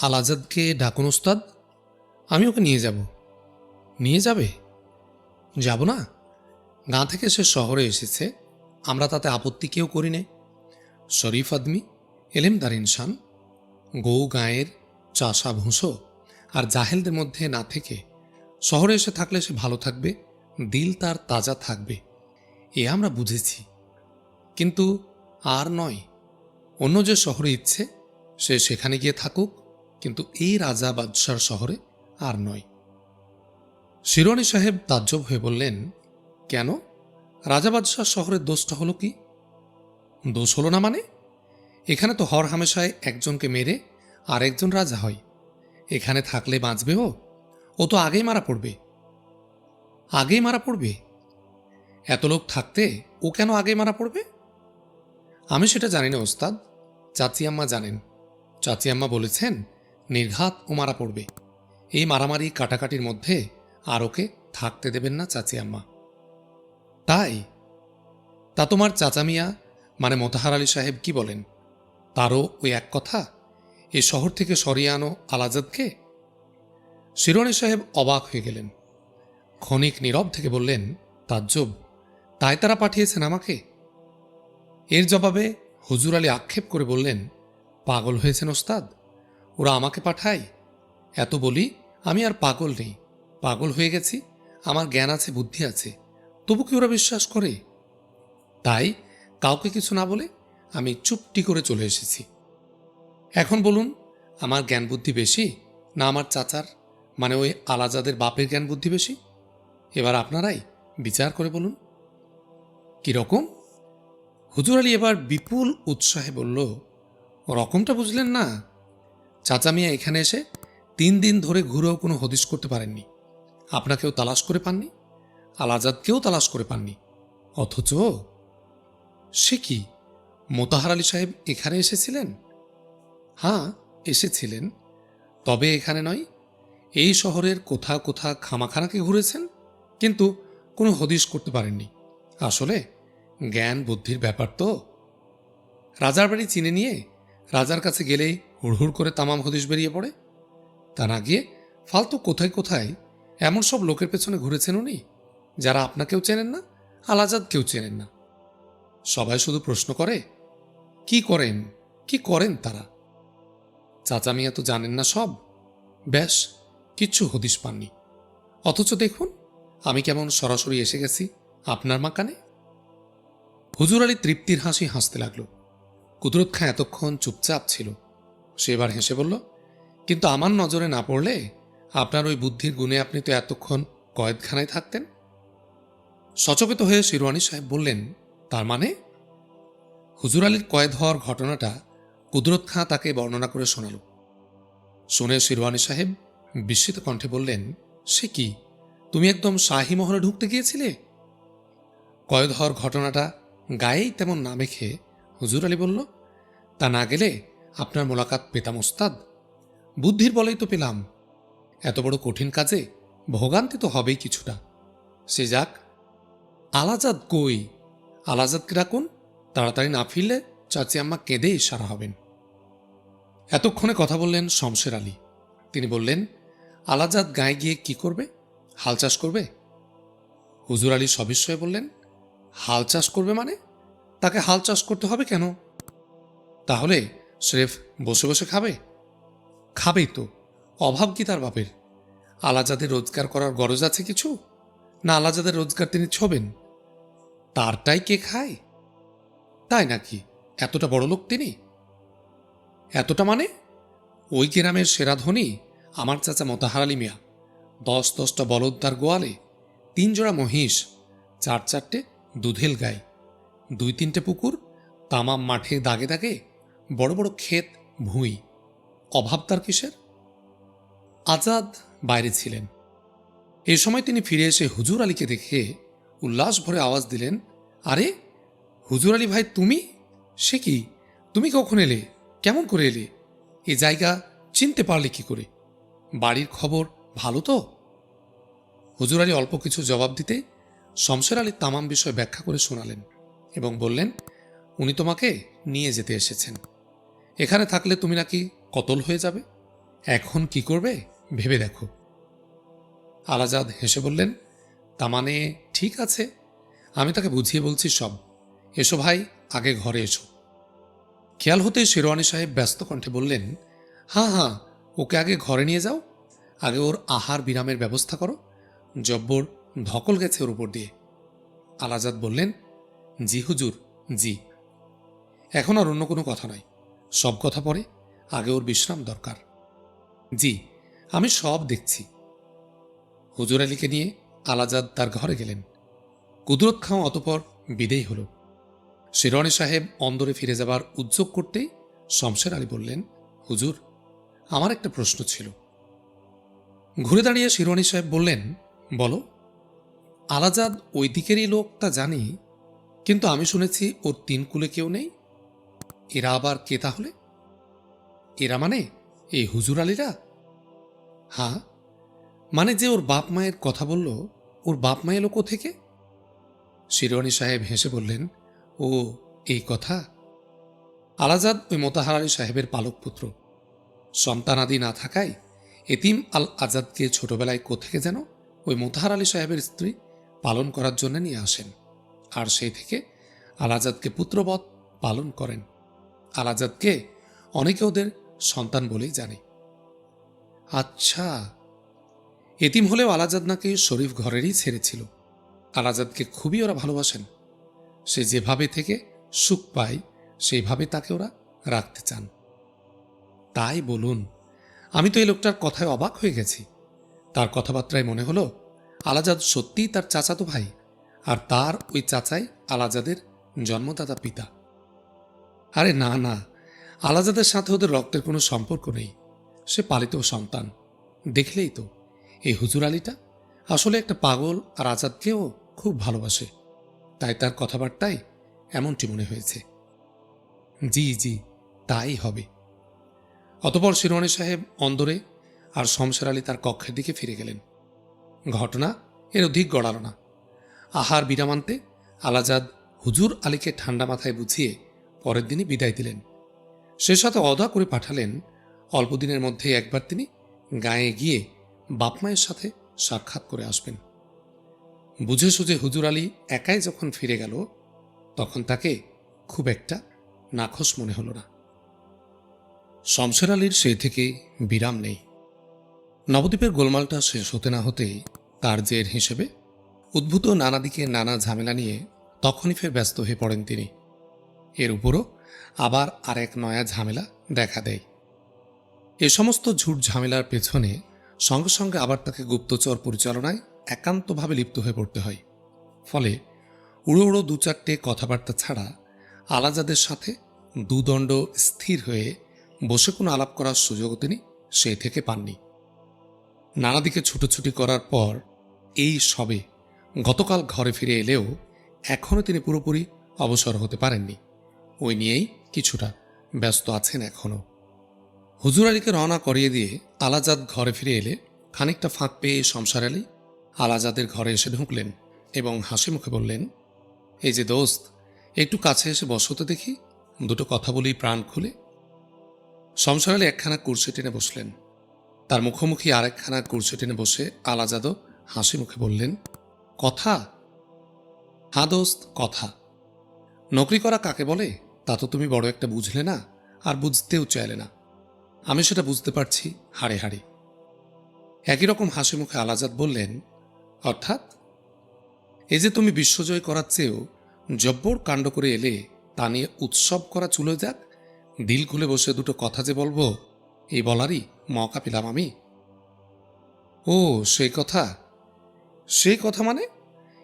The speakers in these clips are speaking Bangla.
আল আজাদকে ডাকুন, ওস্তাদ। আমি ওকে নিয়ে যাব। নিয়ে যাবে? যাব না? গাঁ থেকে সে শহরে এসেছে। আমরা তাতে আপত্তি কেউ করি নে শরীফ আদমি, এলেমদার ইনসান, গৌ গায়ের চাষা ভুঁসো আর জাহেলদের মধ্যে না থেকে শহরে এসে থাকলে সে ভালো থাকবে, দিল তার তাজা থাকবে। এ আমরা বুঝেছি। কিন্তু আর নয়, অন্য যে শহরে ইচ্ছে, সে সেখানে গিয়ে থাকুক। কিন্তু এই রাজা বাদশার শহরে আর নয়। শিরোয়ানি সাহেব তাজ্জব হয়ে বললেন, কেন? রাজা বাদশাহ শহরের দোষটা হলো কি? দোষ হলো না মানে? এখানে তো হর হামেশায় একজনকে মেরে আর একজন রাজা হয়। এখানে থাকলে বাঁচবে ও। ও তো আগেই মারা পড়বে। আগেই মারা পড়বে? এত লোক থাকতে ও কেন আগে মারা পড়বে? আমি সেটা জানি না, ওস্তাদ। চাচি আম্মা জানেন। চাচি আম্মা বলেছেন নির্ঘাত ও মারা পড়বে। এই মারামারি কাটাকাটির মধ্যে আর ওকে থাকতে দেবেন না চাচি আম্মা। তাই? তা তোমার চাচা মিয়া মানে মোতাহার আলী সাহেব কি বলেন? তারও ওই এক কথা? এ শহর থেকে সরিয়ে আনো আলাজাদকে? শিরোনি সাহেব অবাক হয়ে গেলেন। ক্ষণিক নীরব থেকে বললেন, তাজ্জব, তাই তারা পাঠিয়েছেন আমাকে? এর জবাবে হুজুর আলী আক্ষেপ করে বললেন, পাগল হয়েছেন ওস্তাদ। ওরা আমাকে পাঠায়? এত বলি, আমি আর পাগল নেই। পাগল হয়ে গেছি, আমার জ্ঞান আছে, বুদ্ধি আছে। তবু কি ওরা বিশ্বাস করে? তাই কাউকে কিছু না বলে আমি চুপটি করে চলে এসেছি। এখন বলুন, আমার জ্ঞান বুদ্ধি বেশি না আমার চাচার মানে ওই আলাজাদের বাপের জ্ঞান বুদ্ধি বেশি? এবার আপনারাই বিচার করে বলুন। কীরকম হুজুর আলী এবার বিপুল উৎসাহে বলল, রকমটা বুঝলেন না? চাচা মিয়া এখানে এসে তিন দিন ধরে ঘুরেও কোনো হদিশ করতে পারেননি। আপনাকেও তালাশ করে পাননি আল আজাদকেও তালাশ করে পাননি। অথচ সে কি? মোতাহার আলী সাহেব এখানে এসেছিলেন? হ্যাঁ এসেছিলেন। তবে এখানে নয়, এই শহরের কোথাও কোথাও খামাখানাকে ঘুরেছেন, কিন্তু কোনো হদিশ করতে পারেননি। আসলে জ্ঞান বুদ্ধির ব্যাপার তো। রাজার বাড়ি চিনে নিয়ে রাজার কাছে গেলেই হুড়হুড় করে তামাম হদিশ বেরিয়ে পড়ে? তা না গিয়ে ফালতু কোথায় কোথায় এমন সব লোকের পেছনে ঘুরেছেন উনি, যারা আপনাকেও চেনেন না আলাজাদ কেউ চেনেন না। সবাই শুধু প্রশ্ন করে, কি করেন? কি করেন তারা? চাচা মিয়া তো জানেন না সব। ব্যাস, কিচ্ছু হদিশ পাননি। অথচ দেখুন, আমি কেমন সরাসরি এসে গেছি আপনার মাকানে। হুজুর আলী তৃপ্তির হাসি হাসতে লাগল। কুদরত খাঁ এতক্ষণ চুপচাপ ছিল। সে এবার হেসে বলল, কিন্তু আমার নজরে না পড়লে আপনার ওই বুদ্ধির গুণে আপনি তো এতক্ষণ কয়েদখানায় থাকতেন? সচকিত হয়ে শিরওয়ানি সাহেব বললেন, তার মানে? হুজুর আলীর কয়েদ হওয়ার ঘটনাটা কুদরত খাঁ তাকে বর্ণনা করে শোনাল। শুনে শিরওয়ানি সাহেব বিস্মিত কণ্ঠে বললেন, সে কি? তুমি একদম শাহী মহলে ঢুকতে গিয়েছিলে? কয়েদ হওয়ার ঘটনাটা গায়েই তেমন না মেখে হুজুর আলী বলল, তা না গেলে আপনার মোলাকাত পেতাম, ওস্তাদ। বুদ্ধির বলেই তো পেলাম। এত বড় কঠিন কাজে ভোগান্তি তো হবেই কিছুটা। সে যাক, আলাজাদ কই? আলাজাদকে রাখুন তাড়াতাড়ি না ফিরলে চাচি আম্মা কেঁদে ইশারা হবেন। এতক্ষণে কথা বললেন শমশের আলী। তিনি বললেন, আলাজাদ গায়ে গিয়ে কি করবে? হাল চাষ করবে? হুজুর আলী সবিস্ময়ে বললেন, হাল চাষ করবে মানে? তাকে হাল চাষ করতে হবে কেন? তাহলে স্রেফ বসে বসে খাবে? খাবেই তো। অভাব কি তার বাপের? আলাজাদের রোজগার করার গরজ আছে কিছু? না আলাজাদের রোজগার তিনি ছোবেন। তারটাই কে খায়? তাই নাকি? এতটা বড় লোক তিনি? এতটা মানে? ওই গ্রামের সেরা ধনী, আমার চাচা মোতাহার আলী মিয়া। দশ দশটা বলদ তার গোয়ালে। তিন জোড়া মহিষ, চার চারটে দুধেল গাই। দুই তিনটে পুকুর, তামাম মাঠে দাগে দাগে বড় বড় ক্ষেত, ভুঁই। অভাব তার কিসের? আজাদ বাইরে ছিলেন। এ সময় তিনি ফিরে এসে হুজুর আলীকে দেখে উল্লাস ভরে আওয়াজ দিলেন, আরে, হুজুর আলী ভাই, তুমি? সে কি? তুমি কখন এলে? কেমন করে এলে? এ জায়গা চিনতে পারলে কি করে? বাড়ির খবর ভালো তো? হুজুর আলী অল্প কিছু জবাব দিতে শমশের আলী তামাম বিষয় ব্যাখ্যা করে শোনালেন এবং বললেন, উনি তোমাকে নিয়ে যেতে এসেছেন। এখানে থাকলে তুমি নাকি কতল হয়ে যাবে? এখন কি করবে? ভেবে দেখো। আলাজাদ হেসে বললেন তা মানে ঠিক আছে। আমি তাকে বুঝিয়ে বলছি সব। এসো ভাই, আগে ঘরে এসো। খেয়াল হতে শেরওয়ানি সাহেব ব্যস্ত কণ্ঠে বললেন হ্যাঁ হ্যাঁ ওকে আগে ঘরে নিয়ে যাও। আগে ওর আহার বিরামের ব্যবস্থা করো। জব্বর ধকল গেছে ওর উপর দিয়ে। আলাজাদ বললেন, জি হুজুর, জি। এখন আর অন্য কোনো কথা নয়। সব কথা পরে আগে ওর বিশ্রাম দরকার। জি, আমি সব দেখছি। হুজুর আলীকে নিয়ে আলাজাদ তার ঘরে গেলেন। কুদরত খাঁ অতপর বিদেয় হল। শিরওয়ানি সাহেব অন্দরে ফিরে যাবার উদ্যোগ করতেই শমশের আলী বললেন, হুজুর, আমার একটা প্রশ্ন ছিল। ঘুরে দাঁড়িয়ে শিরওয়ানি সাহেব বললেন, বলো, আলাজাদ ওই দিকেরই লোক তা জানি, কিন্তু আমি শুনেছি ওর তিন কুলে কেউ নেই। এরা আবার কে তাহলে? এরা মানে এই হুজুর আলীরা? হ্যাঁ মানে যে ওর বাপ মায়ের কথা বলল, ওর বাপ মা এলো থেকে শিরোয়ানি সাহেব হেসে বললেন, ও, এই কথা। আলাজাদ ওই মোতাহার আলী সাহেবের পালক পুত্র। সন্তানাদি না থাকায় এতিম আল আজাদকে ছোটবেলায় কোথেকে যেন ওই মোতাহার আলী সাহেবের স্ত্রী পালন করার জন্য নিয়ে আসেন। আর সেই থেকে আলাজাদকে পুত্রবৎ পালন করেন। আলাজাদকে অনেকে ওদের সন্তান বলেই জানে। আচ্ছা এতিম হলেও আলাজাদ নাকি শরীফ ঘরেরই ছেড়েছিল। আলাজাদকে খুবই ওরা ভালোবাসেন। সে যেভাবে থেকে সুখ পায়, সেইভাবে তাকে ওরা রাখতে চান। তাই বলুন, আমি তো এই লোকটার কথায় অবাক হয়ে গেছি। তার কথাবার্তায় মনে হলো, আলাজাদ সত্যিই তার চাচাতো ভাই, আর তার ওই চাচাই আলাজাদের জন্মদাতা পিতা। আরে না না। আলাজাদের সাথে ওদের রক্তের কোনো সম্পর্ক নেই। সে পালিত সন্তান। দেখলেই তো। এই হুজুর আলীটা আসলে একটা পাগল আর আজাদকেও খুব ভালোবাসে। তাই তার কথাবার্তায় এমনটি মনে হয়েছে। জি জি, তাই হবে। অতপর শিরোয়ানি সাহেব অন্দরে আর শমশের আলী তার কক্ষের দিকে ফিরে গেলেন। ঘটনা এর অধিক গড়াল না। আহার বিরামান্তে আলাজাদ হুজুর আলীকে ঠান্ডা মাথায় বুঝিয়ে পরের দিনই বিদায় দিলেন। সে সাথে অদা করে পাঠালেন অল্পদিনের মধ্যে একবার তিনি গায়ে গিয়ে বাপমায়ের সাথে সাক্ষাৎ করে আসবেন। বুঝে সুঝে হুজুর আলী একাই যখন ফিরে গেল, তখন তাকে খুব একটা নাখোশ মনে হল না। শমশের আলীর সেই থেকে বিরাম নেই। নবদ্বীপের গোলমালটা শেষ হতে না হতেই তার জের হিসেবে উদ্ভূত নানা দিকে নানা ঝামেলা নিয়ে তখনই ফের ব্যস্ত হয়ে পড়েন তিনি। এর উপরও আবার আরেক নয়া ঝামেলা দেখা দেয়। এ সমস্ত ঝুট ঝামেলার পেছনে সঙ্গে সঙ্গে আবার তাকে গুপ্তচর পরিচালনায় একান্তভাবে লিপ্ত হয়ে পড়তে হয়। ফলে উড়ো উড়ো দু চারটে কথাবার্তা ছাড়া আলাজাদের সাথে দুদণ্ড স্থির হয়ে বসে কোনো আলাপ করার সুযোগ তিনি সেই থেকে পাননি। নানা দিকে ছুটোছুটি করার পর এই সবে গতকাল ঘরে ফিরে এলেও এখনও তিনি পুরোপুরি অবসর হতে পারেননি। ওই নিয়েই কিছুটা ব্যস্ত আছেন এখনও হুজুর আলীকে রওনা করিয়ে দিয়ে আলাজাদ ঘরে ফিরে এলে খানিকটা ফাঁক পেয়ে সংসার আলী আলাজাদের ঘরে এসে ঢুকলেন এবং হাসি মুখে বললেন, এই যে দোস্ত, একটু কাছে এসে বসতে দেখি, দুটো কথা বলি প্রাণ খুলে। সংসার আলী একখানা কুর্সি টেনে বসলেন। তার মুখোমুখি আরেকখানা কুর্সি টেনে বসে আলাজাদও হাসি মুখে বললেন, কথা? হা দোস্ত, কথা। নকরি করা কাকে বলে? তা তো তুমি বড় একটা বুঝলে না, আর বুঝতেও চাইলে না। আমি সেটা বুঝতে পারছি হাড়ে হাড়ে। একই রকম হাসি মুখে আলাজাদ বললেন, অর্থাৎ? এই যে তুমি বিশ্বজয় করার চেয়েও জব্বর কাণ্ড করে এলে তা নিয়ে উৎসব করা চুলো যাক, দিল খুলে বসে দুটো কথা যে বলব, এই বলারই মকা পেলাম আমি। ও, সেই কথা? সেই কথা মানে?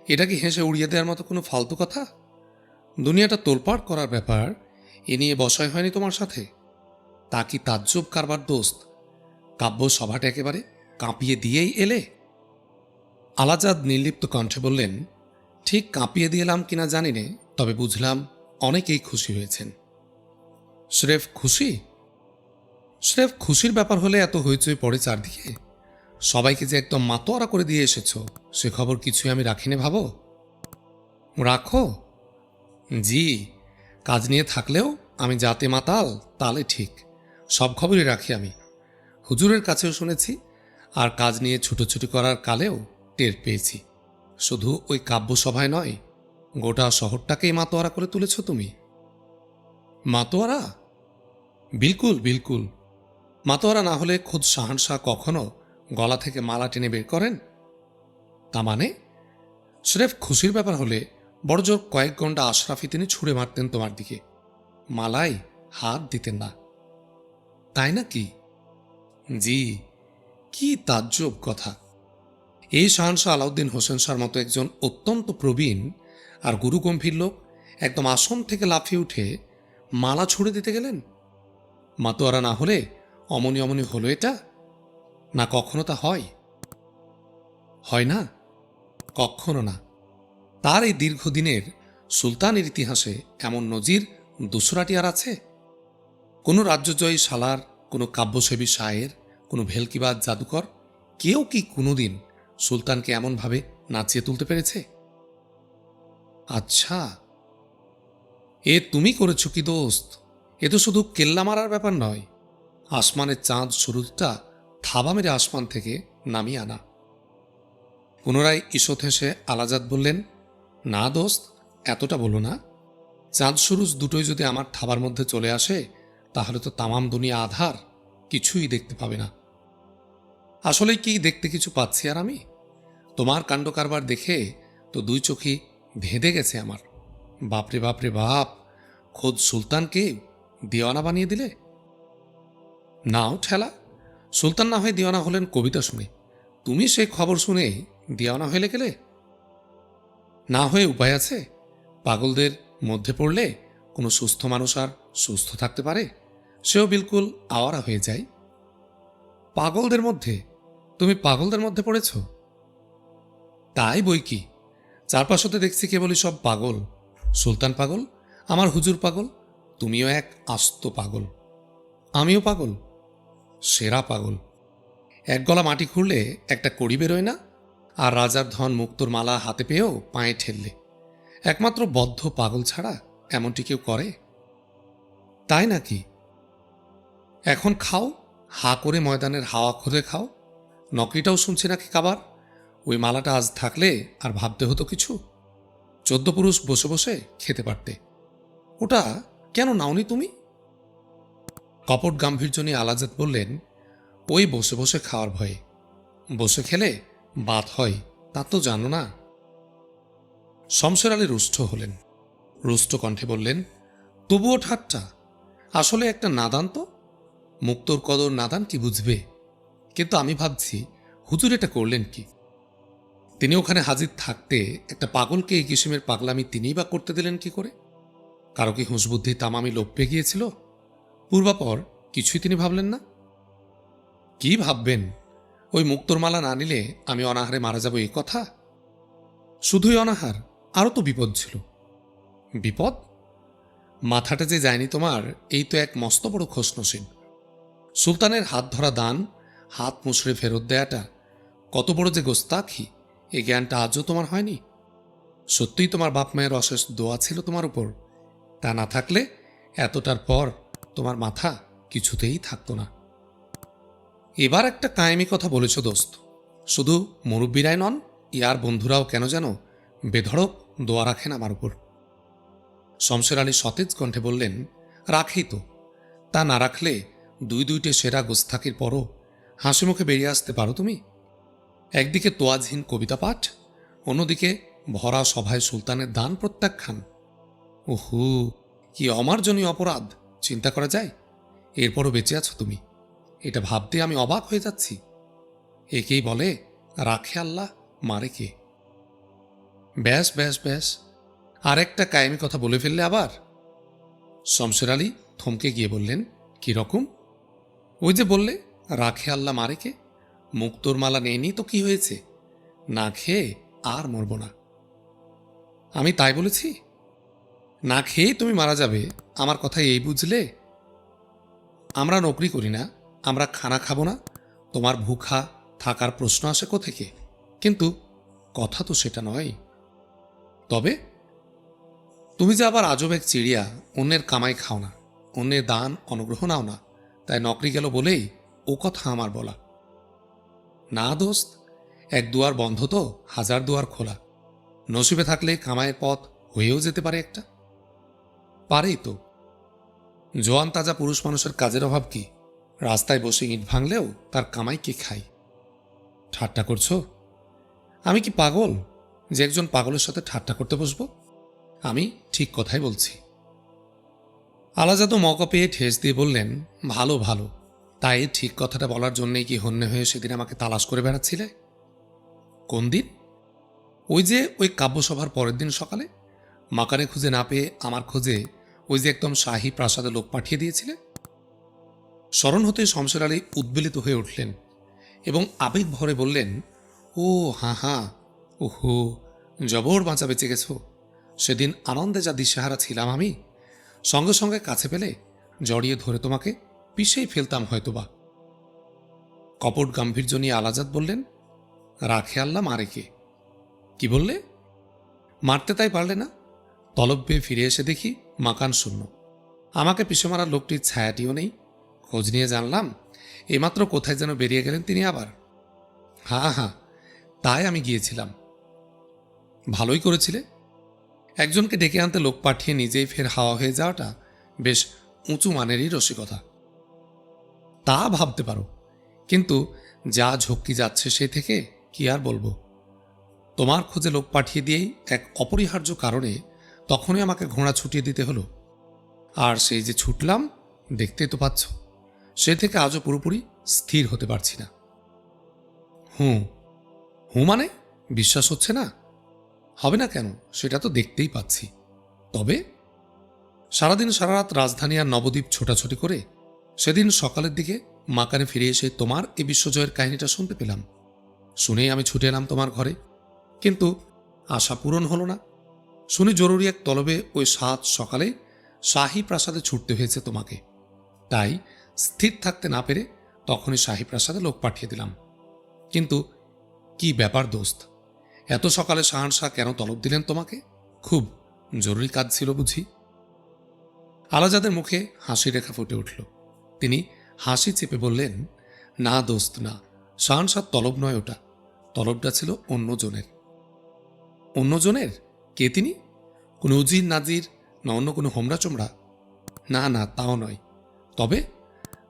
এটা কি হেসে উড়িয়ে দেওয়ার মতো কোনো ফালতু কথা? দুনিয়াটা তোলপাড় করার ব্যাপার, এ নিয়ে বসাই হয়নি তোমার সাথে। তা কি তাজ্জব কারবার দোস্ত? কাব্য সভাটা একেবারে কাঁপিয়ে দিয়েই এলে? আলাজাদ নির্লিপ্ত কণ্ঠে বললেন, ঠিক কাঁপিয়ে দিয়েলাম কিনা জানি নে, তবে বুঝলাম অনেকেই খুশি হয়েছেন। শ্রেফ, খুশি? শ্রেফ, খুশির ব্যাপার হলে এত হইচই পড়ে চারদিকে। সবাইকে যে একদম মাতোয়ারা করে দিয়ে এসেছ, সে খবর কিছুই আমি রাখিনি ভাবো? রাখো। জি, কাজ নিয়ে থাকলেও আমি যাতে মাতাল, তালে ঠিক। সব খবরই রাখি আমি। হুজুরের কাছেও শুনেছি, আর কাজ নিয়ে ছুটোছুটি করার কালেও টের পেয়েছি। শুধু ওই কাব্যসভায় নয়, গোটা শহরটাকেই মাতোয়ারা করে তুলেছ তুমি। মাতোয়ারা? বিলকুল বিলকুল। মাতোয়ারা না হলে খোদ শাহানশাহ কখনো গলা থেকে মালা টেনে বের করেন? তা মানে? স্রেফ খুশির ব্যাপার হলে বড়জোর কয়েক ঘণ্টা আশরাফি তিনি ছুঁড়ে মারতেন তোমার দিকে। মালাই হাত দিতেন না। তাই না কি জি, কি তাজ্জব কথা। এই শাহানশাহ আলাউদ্দিন হোসেন শাহর মতো একজন অত্যন্ত প্রবীণ আর গুরুগম্ভীর লোক একদম আসন থেকে লাফিয়ে উঠে মালা ছুড়ে দিতে গেলেন? মাতোয়ারা না হলে অমনি অমনি হলো এটা? না কখনো তা হয়? হয় না? কখনো না। তার এই দীর্ঘদিনের সুলতানের ইতিহাসে এমন নজির দোসরাটি আর আছে? কোনো রাজ্যজয়ী সালার কোনো কাব্যসেবী শায়ের, কোনো ভেলকিবাদ জাদুকর কেউ কি কোনোদিন সুলতানকে এমনভাবে নাচিয়ে তুলতে পেরেছে? আচ্ছা এ তুমি করেছ কি দোস্ত? এ তো শুধু কেল্লা মারার ব্যাপার নয়, আসমানের চাঁদ শুরুটা থাবা মেরে আসমান থেকে নামিয়ে আনা। পুনরায় ঈষৎ হেসে আলাজাদ বললেন না দোস্ত, এতটা বলো না। চাঁদ সুরুজ দুটোই যদি আমার থাবার মধ্যে চলে আসে, তাহলে তো তামাম দুনিয়া আধার, কিছুই দেখতে পাবে না। আসলে কি দেখতে কিছু পাচ্ছি আর আমি? তোমার কাণ্ড কারবার দেখে তো দুই চোখই ভেদে গেছে আমার। বাপরে বাপরে বাপ, খোদ সুলতানকে দিওয়ানা বানিয়ে দিলে? নাও ঠেলা, সুলতান না হয়ে দিওয়ানা হলেন কবিতা শুনে। তুমি সেই খবর শুনে দিওয়ানা হয়ে গেলে? না হয়ে উপায় আছে? পাগলদের মধ্যে পড়লে কোনো সুস্থ মানুষ আর সুস্থ থাকতে পারে? সেও বিলকুল আওয়ারা হয়ে যায়। পাগলদের মধ্যে? তুমি পাগলদের মধ্যে পড়েছ? তাই বই কি? চারপাশতে দেখছি কেবলই সব পাগল। সুলতান পাগল, আমার হুজুর পাগল, তুমিও এক আস্ত পাগল। আমিও পাগল, সেরা পাগল। এক গলা মাটি খুঁড়লে একটা কড়ি বেরোয় না? আর রাজার ধন মুক্তোর মালা হাতে পেয়েও পায়ে ঠেললে। একমাত্র বদ্ধ পাগল ছাড়া এমনটি কেউ করে? তাই নাকি? এখন খাও, হা করে ময়দানের হাওয়া খুঁজে খাও। নকরিটাও শুনছি নাকি কাবার? ওই মালাটা আজ থাকলে আর ভাবতে হতো কিছু। চোদ্দ পুরুষ বসে বসে খেতে পারতে। ওটা কেন নাওনি তুমি? কপট গাম্ভীর্য নিয়ে আলাজাত বললেন, ওই বসে বসে খাওয়ার ভয়ে। বসে খেলে বাত হয়, তা তো জানো না। শমশের আলী রুষ্ট হলেন। রুষ্ট কণ্ঠে বললেন, তবুও ঠাট্টা। আসলে একটা নাদান তো। মুক্তোর কদর নাদান কি বুঝবে। কিন্তু আমি ভাবছি, হুজুর এটা করলেন কি? তিনি ওখানে হাজির থাকতে একটা পাগলকে এই কিসিমের পাগলামি তিনিই বা করতে দিলেন কি করে? কারও কি হুঁসবুদ্ধি তামামি লোপ পেয়ে গিয়েছিল? পূর্বাপর কিছুই তিনি ভাবলেন না। কি ভাববেন? ওই মুক্তোর মালা না নিলে আমি অনাহারে মারা যাব এই কথা? শুধুই অনাহার, আরও তো বিপদ ছিল। বিপদ? মাথাটা যে যায়নি তোমার, এই তো এক মস্ত বড় খোসনসিন সুলতানের হাত ধরা দান, হাত মুছড়ে ফেরত দেয়াটা, কত বড় যে গোস্তাখি এই জ্ঞানটা আজও তোমার হয়নি? সত্যিই তোমার বাপ মায়ের অশেষ দোয়া ছিল তোমার উপর। তা না থাকলে এতটার পর তোমার মাথা কিছুতেই থাকতো না। এবার একটা কায়েমি কথা বলেছ, দোস্ত। শুধু মুরব্বীরাই নন, ইয়ার বন্ধুরাও কেন যেন বেধড়ক দোয়া রাখেন আমার উপর। শমশের আলী সতেজ কণ্ঠে বললেন রাখেই তো। তা না রাখলে দুই দুইটে সেরা গোস্তাকির পরও হাসি মুখে বেরিয়ে আসতে পারো তুমি। একদিকে তোয়াজহীন কবিতা পাঠ, অন্যদিকে ভরা সভায় সুলতানের দান প্রত্যাখ্যান। ওহু কি অমার্জনীয় অপরাধ, চিন্তা করা যায়? এরপরও বেঁচে আছো তুমি। এটা ভাবতে আমি অবাক হয়ে যাচ্ছি। একেই বলে, রাখে আল্লাহ, মারে কে? ব্যাস ব্যাস ব্যাস। আর একটা কায়েমি কথা বলে ফেললে আবার। শমশের আলী থমকে গিয়ে বললেন, কি রকম? ওই যে বললে, রাখে আল্লাহ, মারে কে? মুক্তোর মালা নেয়নি তো কি হয়েছে? না খেয়ে আর মরব না। আমি তাই বলেছি, না খেয়েই তুমি মারা যাবে। আমার কথা এই বুঝলে? আমরা নকরি করি না। আমরা খানা খাব না? তোমার ভুখা থাকার প্রশ্ন আসে কোথেকে? কিন্তু কথা তো সেটা নয়। তবে তুমি যে আবার আজব এক চিড়িয়া, অন্যের কামাই খাও না, অন্যের দান অনুগ্রহ নাও না, তাই নকরি গেল বলেই ও কথা আমার বলা। না দোস্ত, এক দুয়ার বন্ধ তো, হাজার দুয়ার খোলা। নসিবে থাকলে কামায়ের পথ হয়েও যেতে পারে একটা। পারেই তো। জোয়ান তাজা পুরুষ মানুষের কাজের অভাব কি? রাস্তায় বসে ইট ভাঙলেও তার কামাই কে খাই ঠাট্টা করছ? আমি কি পাগল যে একজন পাগলের সাথে ঠাট্টা করতে বসবো? আমি ঠিক কথাই বলছি। আলাজাদু মৌকা পেয়ে ঠেস দিয়ে বললেন, ভালো ভালো। তাই ঠিক কথাটা বলার জন্যই কি হন্যে হয়ে সেদিন আমাকে তালাশ করে বেড়াচ্ছিলে? কোন দিন? ওই যে ওই কাব্যসভার পরের দিন সকালে। মাকারে খুঁজে না পেয়ে আমার খোঁজে ওই যে একদম শাহী প্রাসাদে লোক পাঠিয়ে দিয়েছিলে। স্মরণ হতে শমশের আলী উদ্বেলিত হয়ে উঠলেন এবং আবেগ ভরে বললেন, ও, হাঁ হাঁ, ওহো, জবর বাঁচা বেঁচে গেছো সেদিন আনন্দে যা দিশেহারা ছিলাম আমি, সঙ্গে সঙ্গে কাছে পেলে জড়িয়ে ধরে তোমাকে পিষেই ফেলতাম হয়তোবা। কপট গাম্ভীর্য নিয়ে আলাজাদ বললেন, রাখে আল্লাহ, মারে কে? কি বললে? মারতে তাই পারলে না। তলব ফিরে এসে দেখি মাকান শূন্য। আমাকে পিছু মারার লোকটির ছায়াটিও নেই। খোঁজ নিয়ে জানলাম এইমাত্র কোথায় যেন বেরিয়ে গেলেন তিনি আবার। হ্যাঁ হ্যাঁ তাই আমি গিয়েছিলাম। ভালোই করেছিলে। একজনকে ডেকে আনতে লোক পাঠিয়ে নিজেই ফের হাওয়া হয়ে যাওয়াটা বেশ উঁচু মানেরই রসিকতা। তা ভাবতে পারো, কিন্তু যা ঝক্কি যাচ্ছে সেই থেকে কি আর বলব? তোমার খোঁজে লোক পাঠিয়ে দিয়েই এক অপরিহার্য কারণে তখনই আমাকে ঘোড়া ছুটিয়ে দিতে হলো। আর সেই যে ছুটলাম, দেখতেই তো পাচ্ছ। সে থেকে আজও পুরোপুরি স্থির হতে পারছি না। হুঁ হুঁ মানে? বিশ্বাস হচ্ছে না? হবে না কেন? সেটা তো দেখতেই পাচ্ছি। তবে? সারাদিন সারা রাত রাজধানী আর নবদ্বীপ ছোটাছুটি করে সেদিন সকালের দিকে মাকানে ফিরে এসে তোমার এই বিশ্বজয়ের কাহিনীটা শুনতে পেলাম। শুনেই আমি ছুটে এলাম তোমার ঘরে। কিন্তু আশা পূরণ হলো না। শুনে জরুরি এক তলবে ওই সাত সকালে শাহী প্রাসাদে ছুটতে হয়েছে তোমাকে। তাই স্থির থাকতে না পেরে তখনই শাহী প্রাসাদে লোক পাঠিয়ে দিলাম। কিন্তু কি ব্যাপার দোস্ত? এত সকালে শাহান শাহানশাহ কেন তলব দিলেন তোমাকে? খুব জরুরি কাজ ছিল বুঝি? আলাজাদের মুখে হাসি রেখা ফুটে উঠল। তিনি হাসি চেপে বললেন, না দোস্ত, না। শাহান শাহানশাহ তলব নয় ওটা। তলবটা ছিল অন্যজনের। অন্যজনের? কে তিনি? কোনো উজির, নাজির, না অন্য কোনো হোমরা চোমরা না না, তাও নয়। তবে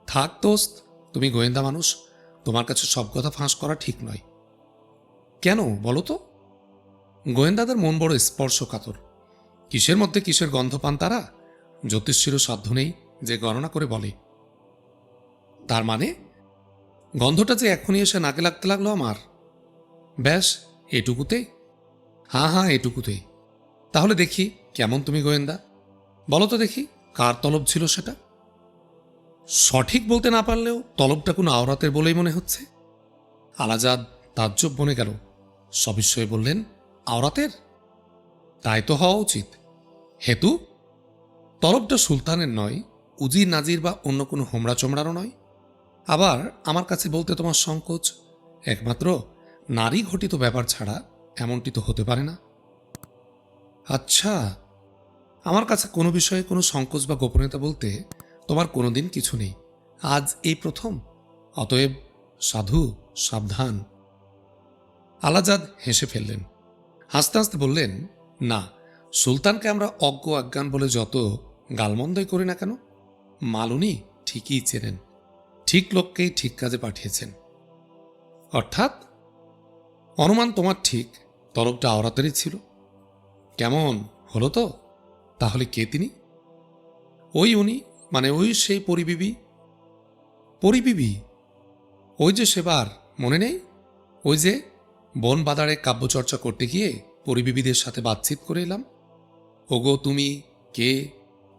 থাক দোস্ত, তুমি গোয়েন্দা মানুষ, তোমার কাছে সব কথা ফাঁস করা ঠিক নয়। কেন বলো তো? গোয়েন্দাদের মন বড় স্পর্শকাতর। কিসের মধ্যে কিসের গন্ধ পান তারা? জ্যোতিষীরও সাধ্য নেই যে গণনা করে বলে। তার মানে? গন্ধটা যে এখনই এসে নাকে লাগতে লাগল আমার। ব্যাস এটুকুতেই হ্যাঁ হ্যাঁ এটুকুতেই তাহলে দেখি কেমন তুমি গোয়েন্দা। বলো তো দেখি, কার তলব ছিল সেটা? সঠিক বলতে না পারলেও তলবটা কোনো আওরাতের বলেই মনে হচ্ছে। আলাজাদ তাজ্জব বনে গেল। সবিস্ময়ে বললেন, আওরাতের? তাই তো হওয়া উচিত। হেতু? তলবটা সুলতানের নয় উজির নাজির বা অন্য কোনো হোমরা চোমড়ারও নয়। আবার আমার কাছে বলতে তোমার সংকোচ, একমাত্র নারী ঘটিত ব্যাপার ছাড়া এমনটি তো হতে পারে না। আচ্ছা আমার কাছে কোনো বিষয়ে কোনো সংকোচ বা গোপনীয়তা বলতে তোমার কোনোদিন কিছু নেই। আজ এই প্রথম। অতএব সাধু, সাবধান। আলাজাদ হেসে ফেললেন। হাসতে হাসতে বললেন, না, সুলতানকে আমরা অজ্ঞ অজ্ঞান বলে যত গালমন্দই করি না কেন? মালুনি ঠিকই চেনেন। ঠিক লোককেই ঠিক কাজে পাঠিয়েছেন। অর্থাৎ অনুমান তোমার ঠিক তরফটা আওরাতেরই ছিল। কেমন হলো তো? তাহলে কে তিনি? ওই উনি মানে ওই সেই পরিবিবি? পরিবিবি? ওই যে সেবার, মনে নেই? ওই যে বন বাদারে কাব্যচর্চা করতে গিয়ে পরিবিবিদের সাথে বাতচিত করে এলাম। ওগো তুমি, কে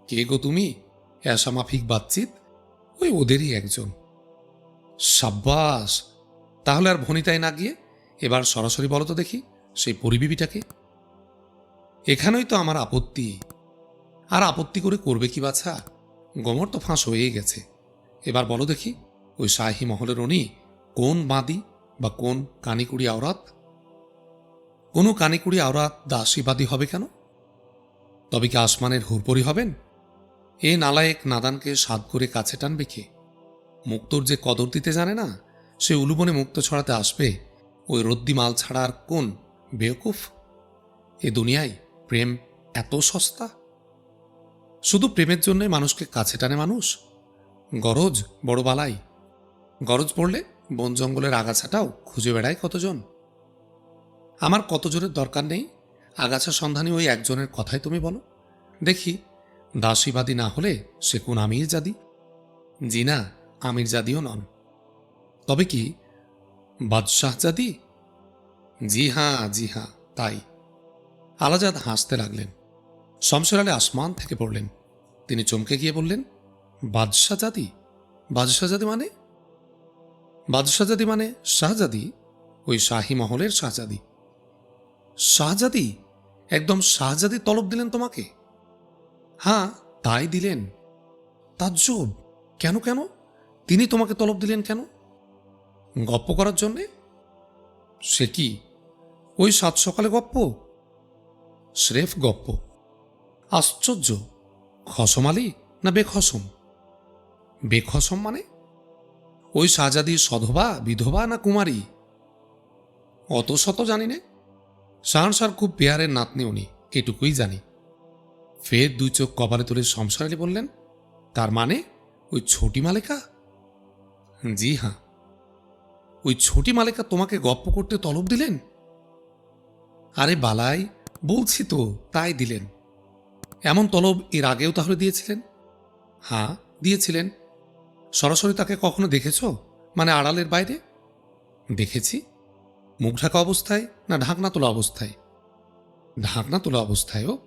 কে গো তুমি? এসা মাফিক বাতচিত? ওই ওদেরই একজন। সাব্বাস! তাহলে আর ভনিতায় না গিয়ে এবার সরাসরি বলো তো দেখি, সেই পরিবিবিটাকে? এখানেই তো আমার আপত্তি। আর আপত্তি করে করবে কি বাছা? গমর তো ফাঁস হয়েই গেছে। এবার বলো দেখি, ওই শাহী মহলের উনি কোন বাঁদি বা কোন কানিকুড়ি আওরাত? কোনো কানিকুড়ি আওরাত দাসীবাদী হবে কেন? তবে কি আসমানের হুরপরি হবেন? এ নালায়েক নাদানকে সাদ করে কাছে টানবে কে? মুক্তর যে কদর দিতে জানে না, সে উলুবনে মুক্ত ছড়াতে আসবে। ওই রদ্দি মাল ছাড়া আর কোন বেওকুফ? এ দুনিয়ায় প্রেম এত সস্তা? শুধু প্রেমের জন্যই মানুষকে কাছে টানে মানুষ? গরজ, বড় বালাই। গরজ পড়লে বন জঙ্গলের আগাছাটাও খুঁজে বেড়ায় কতজন? আমার কতজনের দরকার নেই? আগাছা সন্ধানী ওই একজনের কথাই তুমি বলো। দেখি, দাসীবাদী না হলে সে কোন আমির জাদি জি না আমির জাদিও নন। তবে কি, বাদশাহ জাদি জি হ্যাঁ জি হ্যাঁ তাই। আলাজাদ হাসতে লাগলেন। শমশের আলী আসমান থেকে পড়লেন। তিনি চমকে গিয়ে বললেন, বাদশাহ জাদি বাদশাহ জাদি মানে? বাদশাহ জাদি মানে শাহজাদি ওই শাহী মহলের শাহজাদি শাহজাদি একদম শাহজাদি তলব দিলেন তোমাকে? হ্যাঁ তাই দিলেন। তাজ্জব! কেন কেন? তিনি তোমাকে তলব দিলেন কেন? গপ্প করার জন্যে? সে কি? ওই সাত সকালে গপ্প? স্রেফ গপ্প। আশ্চর্য! খসমালি না বেখসম? বেখসম মানে? ওই সাজাদি সধবা, বিধবা না কুমারী? অত শত জানি নে। সার খুব পেয়ারের নাতনি উনি, এটুকুই জানি। ফের দুই চোখ কপালে তুলে সংসার আলী বললেন, তার মানে ওই ছোটি মালিকা? জি হ্যাঁ ওই ছোটি মালিকা তোমাকে গপ্প করতে তলব দিলেন? আরে বালাই, বলছি তো, তাই দিলেন। এমন তলব এর আগেও তাহলে দিয়েছিলেন? হ্যাঁ দিয়েছিলেন। সরাসরি তাকে কখনো দেখেছ? মানে আড়ালের বাইরে? দেখেছি। মুখ ঢাকা অবস্থায় না ঢাকনা তোলা অবস্থায়? ঢাকনা তোলা অবস্থায়ও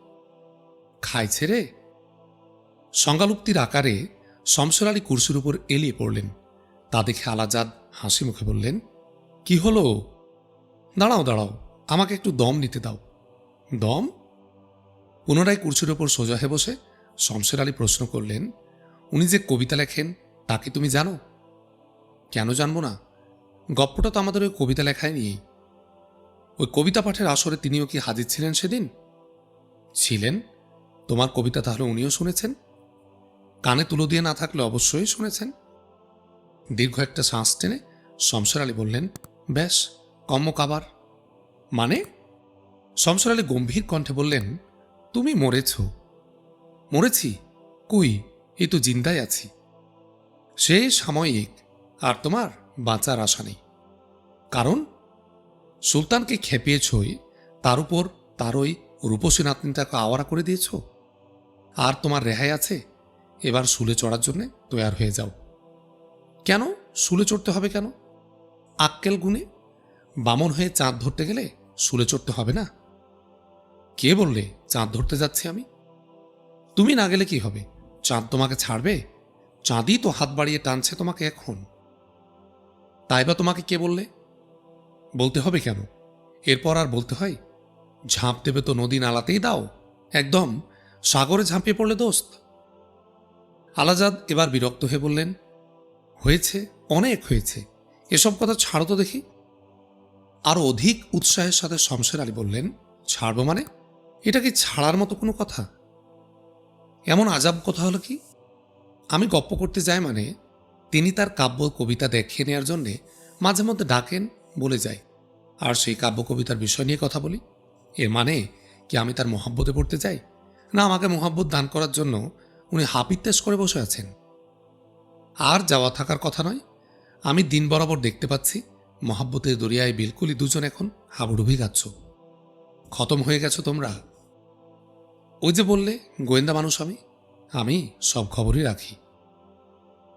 খাইছে রে। সংজ্ঞালুক্তির আকারে শমসর আলী কুরসির উপর এলিয়ে পড়লেন। তা দেখে আলাজাদ হাসি মুখে বললেন, কি হলো? দাঁড়াও দাঁড়াও, আমাকে একটু দম নিতে দাও। দম? পুনরায় কুরসির ওপর সোজা হয়ে বসে শমশের আলী প্রশ্ন করলেন, উনি যে কবিতা লেখেন, তা কি তুমি জানো? কেন জানব না? গপ্পটা তো আমাদের ওই কবিতা লেখায় নিয়েই। ওই কবিতা পাঠের আসরে তিনিও কি হাজির ছিলেন সেদিন? ছিলেন। তোমার কবিতা তাহলে উনিও শুনেছেন? কানে তুলো দিয়ে না থাকলে অবশ্যই শুনেছেন? দীর্ঘ একটা শ্বাস টেনে শমশের আলী বললেন ব্যাস কম্ম কাবার মানে? শমশের আলী গম্ভীর কণ্ঠে বললেন তুমি মরেছ। মরেছি? কই? এ তো জিন্দায় আছি। সে সাময়িক, আর তোমার বাঁচার আশা নেই। কারণ? সুলতানকে খেপিয়েছই, তার উপর তার ওই রূপসী নাতনিটাকে আওয়ারা করে দিয়েছ? আর তোমার রেহাই আছে? এবার শুলে চড়ার জন্যে তৈয়ার হয়ে যাও। কেন? শুলে চড়তে হবে কেন? আক্কেল গুণে বামন হয়ে চাঁদ ধরতে গেলে শুলে চড়তে হবে না? কে বললে চাঁদ ধরতে যাচ্ছি আমি? তুমি না গেলে কি হবে? চাঁদ তোমাকে ছাড়বে? চাঁদই তো হাত বাড়িয়ে টানছে তোমাকে এখন। তাই বা তোমাকে কে বললে? বলতে হবে কেন? এরপর আর বলতে হয়, ঝাঁপ দেবে তো নদী নালাতেই দাও। একদম, সাগরে ঝাঁপিয়ে পড়লে দোস্ত। আলাজাদ এবার বিরক্ত হয়ে বললেন, হয়েছে, অনেক হয়েছে। এসব কথা ছাড়ো তো দেখি। আরও অধিক উৎসাহের সাথে শমশের আলী বললেন, ছাড়বো মানে? এটা কি ছাড়ার মতো কোনো কথা? এমন আজাব কথা হলো কি? আমি গপ্প করতে যাই মানে তিনি তার কাব্য কবিতা দেখিয়ে নেওয়ার জন্যে মাঝে মধ্যে ডাকেন, বলে যাই। আর সেই কাব্য কবিতার বিষয় নিয়ে কথা বলি। এর মানে কি আমি তার মহাব্বতে পড়তে যাই? না, আমাকে মহাব্বত দান করার জন্য উনি হাপিত্তেস করে বসে আছেন। আর যাওয়া থাকার কথা নয়। আমি দিন বরাবর দেখতে পাচ্ছি, মহাব্বতের দরিয়ায় বিলকুলই দুজন এখন হাবুডুবি গাচ্ছ। খতম হয়ে গেছো তোমরা? ওই যে বললে, গোয়েন্দা মানুষ আমি আমি সব খবরই রাখি।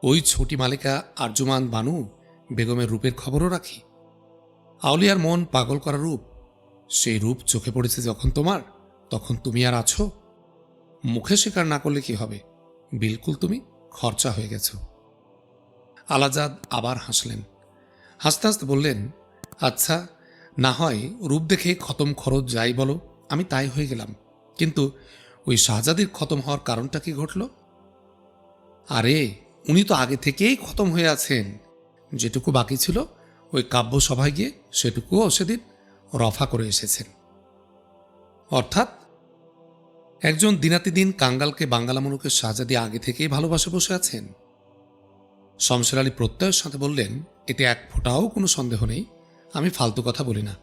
ওই ছোটি মালিকা আর্যমান বানু বেগমের রূপের খবরও রাখি। আউলিয়ার মন পাগল করা রূপ, সেই রূপ চোখে পড়েছে যখন তোমার, তখন তুমি আর আছো। মুখে স্বীকার না করলে কি হবে? বিলকুল তুমি খরচা হয়ে গেছো। আলাজাদ আবার হাসলেন। হাসতে হাসতে বললেন আচ্ছা না হয় রূপ দেখে খতম খরচ যাই বলো, আমি তাই হয়ে গেলাম। কিন্তু ওই শাহজাদির খতম হওয়ার কারণটা কি ঘটল? আরে, উনি তো আগে থেকেই খতম হয়ে আছেন। যেটুকু বাকি ছিল, ওই কাব্য সভায় গিয়ে সেটুকুও সেদিন রফা করে এসেছেন। অর্থাৎ, একজন দিনাতিদিন কাঙ্গালকে বাঙ্গালা মুলুকের শাহজাদি আগে থেকেই ভালোবাসে বসে আছেন। শমশের আলী প্রত্যয়ের সাথে বললেন, এতে এক ফোঁটাও কোনো সন্দেহ নেই, আমি ফালতু কথা বলি না।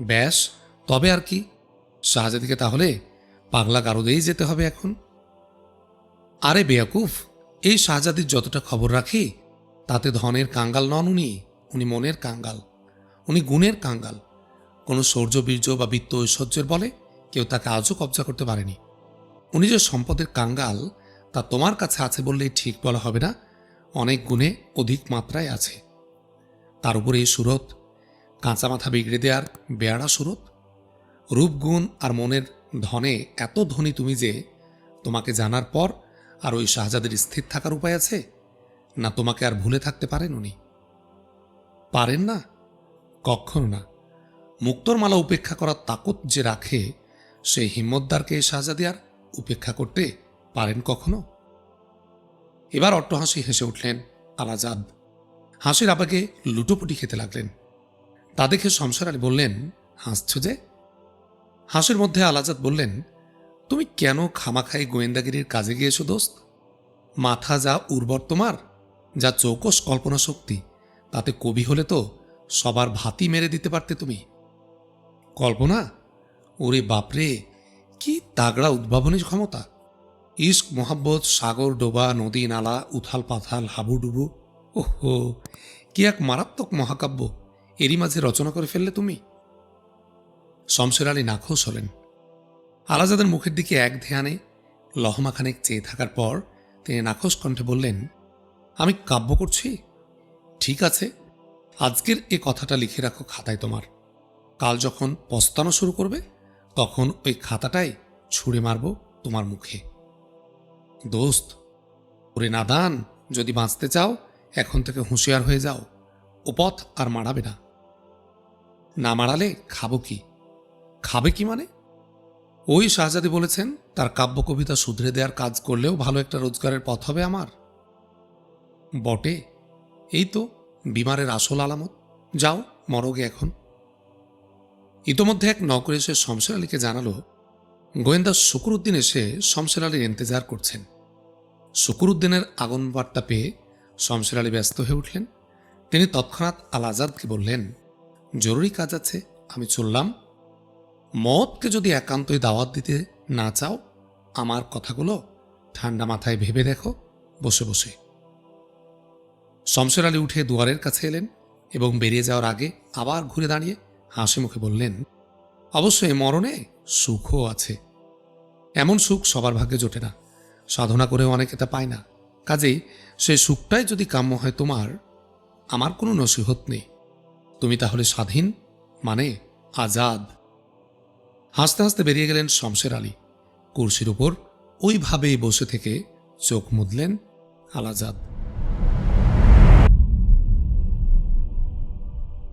ব্যাস, তবে আর কি শাহজাদিকে তাহলে পাগলা গারদেই যেতে হবে এখন। আরে বেয়াকুফ, এই শাহজাদির যতটা খবর রাখি, তাতে ধনের কাঙ্গাল নন উনি উনি মনের কাঙ্গাল, উনি গুণের কাঙ্গাল। কোনো শৌর্য বীর্য বা বিত্ত ঐশ্বর্যের বলে কেউ তাকে আজও কবজা করতে পারেনি। উনি যে সম্পদের কাঙ্গাল, তা তোমার কাছে আছে বললেই ঠিক বলা হবে না, অনেক গুণে অধিক মাত্রায় আছে। তার উপরে এই সুরত, কাঁচা মাথা বিগড়ে দেওয়ার বেয়ারা সুরত রূপগুণ আর মনের ধনে এত ধনী তুমি যে তোমাকে জানার পর আর ওই শাহজাদের স্থির থাকার উপায় আছে? না তোমাকে আর ভুলে থাকতে পারেন উনি? পারেন না? কখনো না। মুক্তর মালা উপেক্ষা করার তাকত যে রাখে, সেই হিম্মতদারকে শাহজাদি আর উপেক্ষা করতে পারেন কখনো? এবার অট্টহাসি হেসে উঠলেন আলাজাদ। হাসির আপাকে লুটোপুটি খেতে লাগলেন। তা দেখে শমশের আলী বললেন, হাসছ যে? হাসির মধ্যে আলাজাদ বললেন, তুমি কেন খামাখাই গোয়েন্দাগিরির কাজে গিয়েছো, দোস্ত? মাথা যা উর্বর তোমার, যা চৌকস কল্পনা শক্তি, তাতে কবি হলে তো সবার ভাতি মেরে দিতে পারতে তুমি। কল্পনা, ওরে বাপরে, কি তাগড়া উদ্ভাবনের ক্ষমতা। ইস্ক মোহাব্বত, সাগর, ডোবা, নদী, নালা, উথাল পাথাল, হাবুডুবু, ওহো, কি এক মারাত্মক মহাকাব্য, এরই মাঝে রচনা করে ফেললে তুমি? শমশের আলী নাখোশ হলেন। আলাজাদের মুখের দিকে এক ধ্যানে লহমাখানেক চেয়ে থাকার পর তিনি নাখোশ কণ্ঠে বললেন, আমি কাব্য করছি? ঠিক আছে। আজকের এ কথাটা লিখে রাখো খাতায় তোমার। কাল যখন পস্তানো শুরু করবে, তখন ওই খাতাটাই ছুঁড়ে মারব তোমার মুখে। দোস্ত, ওরে নাদান, যদি বাঁচতে চাও, এখন থেকে হুঁশিয়ার হয়ে যাও। ও পথ আর মারাবে না। না মারালে খাব কি? খাবে কি মানে? ওই শাহজাদি বলেছেন, তার কাব্য কবিতা শুধরে দেওয়ার কাজ করলেও ভালো একটা রোজগারের পথ হবে আমার। বটে, এই তো বিমারের আসল আলামত। যাও, মরগে এখন। ইতোমধ্যে এক নকর এসে শমশের আলীকে জানালো, গোয়েন্দা শুকুরুদ্দিন এসে শমশের আলীর ইন্তজার করছেন। শুকুরুদ্দিনের আগমন বার্তা পেয়ে শমশের আলী ব্যস্ত হয়ে উঠলেন। তিনি তৎক্ষণাৎ আল আজাদকে বললেন, জরুরি কাজ আছে, আমি চললাম। মদকে যদি একান্তই দাওয়াত দিতে না চাও, আমার কথাগুলো ঠান্ডা মাথায় ভেবে দেখো, বসে বসে। শমশের আলী উঠে দুয়ারের কাছে এলেন এবং বেরিয়ে যাওয়ার আগে আবার ঘুরে দাঁড়িয়ে হাসি মুখে বললেন, অবশ্যই মরণে সুখও আছে। এমন সুখ সবার ভাগ্যে জোটে না। সাধনা করেও অনেকে তা পায় না। কাজেই সেই সুখটাই যদি কাম্য হয় তোমার, আমার কোনো নসিহত নেই। তুমি তাহলে স্বাধীন মানে আজাদ। হাসতে হাসতে বেরিয়ে গেলেন শমশের আলী। কুর্সির উপর ওইভাবেই বসে থেকে চোখ মুদলেন আলাজাদ।